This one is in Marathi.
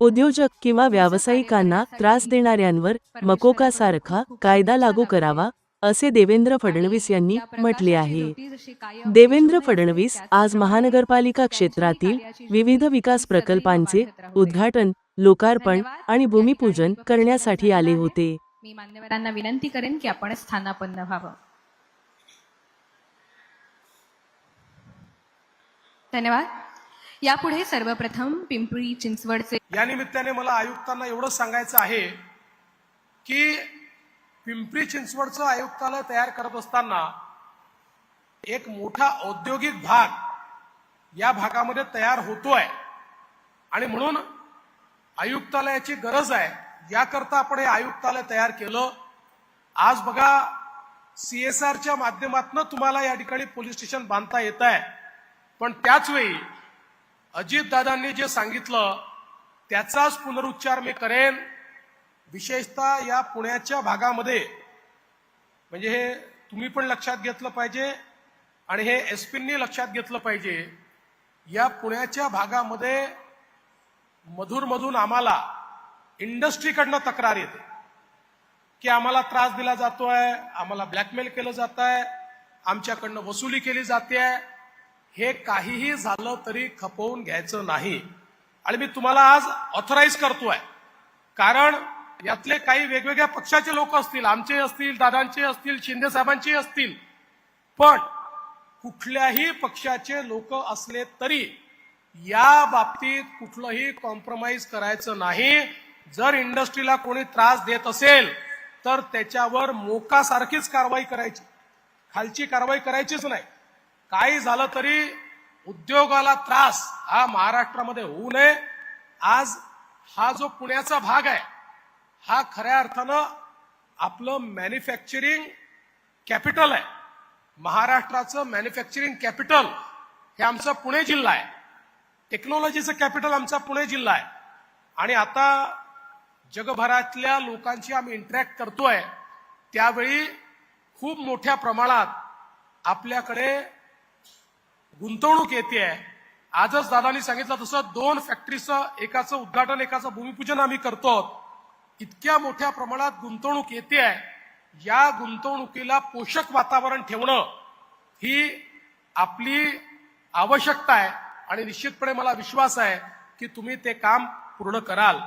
उद्योजक किंवा व्यावसायिकांना त्रास देणाऱ्यांवर मकोकासारखा कायदा लागू करावा असे देवेंद्र फडणवीस यांनी म्हटले आहे. देवेंद्र फडणवीस आज महानगरपालिका क्षेत्रातील विविध विकास प्रकल्पांचे उद्घाटन लोकार्पण आणि भूमिपूजन करण्यासाठी आले होते. मी मान्यवरांना विनंती करेन की आपण स्थानापन्न व्हावं. धन्यवाद. यापुढे सर्वप्रथम पिंपरी चिंचवडचे या निमित्ताने मला आयुक्तांना एवढं सांगायचं आहे की पिंपरी चिंचवडचं आयुक्तालय तयार करत असताना एक मोठा औद्योगिक भाग या भागामध्ये तयार होतोय. आणि म्हणून आयुक्तालयाची गरज आहे. याकरता आपण हे आयुक्तालय तयार केलं. आज बघा सी एस आरच्या माध्यमातून तुम्हाला या ठिकाणी पोलीस स्टेशन बांधता येत आहे पण त्याच वेळी अजितदादांनी जे सांगितलं त्याचाच पुनरुच्चार मी करेन. विशेषतः या पुण्याच्या भागामध्ये म्हणजे हे तुम्ही पण लक्षात घेतलं पाहिजे आणि हे एस लक्षात घेतलं पाहिजे या पुण्याच्या भागामध्ये मधून आम्हाला इंडस्ट्रीकडनं तक्रार येते. की आम्हाला त्रास दिला जातोय आम्हाला ब्लॅकमेल केलं जात आहे आमच्याकडनं वसुली केली जाते आहे हे काहीही झालं तरी खपवून घ्यायचं नाही. आणि मी तुम्हाला आज ऑथराईज करतोय. कारण यातले काही वेगवेगळ्या पक्षाचे लोक असतील आमचे असतील दादांचे असतील शिंदे साहेबांचे असतील. पण कुठल्याही पक्षाचे लोक असले तरी या बाबतीत कुठलंही कॉम्प्रोमाइज करायचं नाही. जर इंडस्ट्रीला कोणी त्रास देत असेल तर त्याच्यावर मोकासारखीच कारवाई करायची. खालची कारवाई करायचीच नाही. काही झालं तरी उद्योगाला त्रास हा महाराष्ट्रामध्ये होऊ नये. आज हा जो पुण्याचा भाग आहे हा खऱ्या अर्थानं आपलं मॅन्युफॅक्चरिंग कॅपिटल आहे. महाराष्ट्राचं मॅन्युफॅक्चरिंग कॅपिटल हे आमचा पुणे जिल्हा आहे. टेक्नॉलॉजीचं कॅपिटल आमचा पुणे जिल्हा आहे. आणि आता जगभरातल्या लोकांशी आम्ही इंटरॅक्ट करतोय त्यावेळी खूप मोठ्या प्रमाणात आपल्याकडे गुंतवणूक येते आजच दादानी सांगितलं तसं दोन फॅक्टरीचं एकाचं उद्घाटन एकाचं भूमिपूजन आम्ही करतो इतक्या मोठ्या प्रमाणात गुंतवणूक येते या गुंतवणुकीला पोषक वातावरण ठेवणं ही आपली आवश्यकता आहे. आणि निश्चितपणे मला विश्वास आहे की तुम्ही ते काम पूर्ण कराल.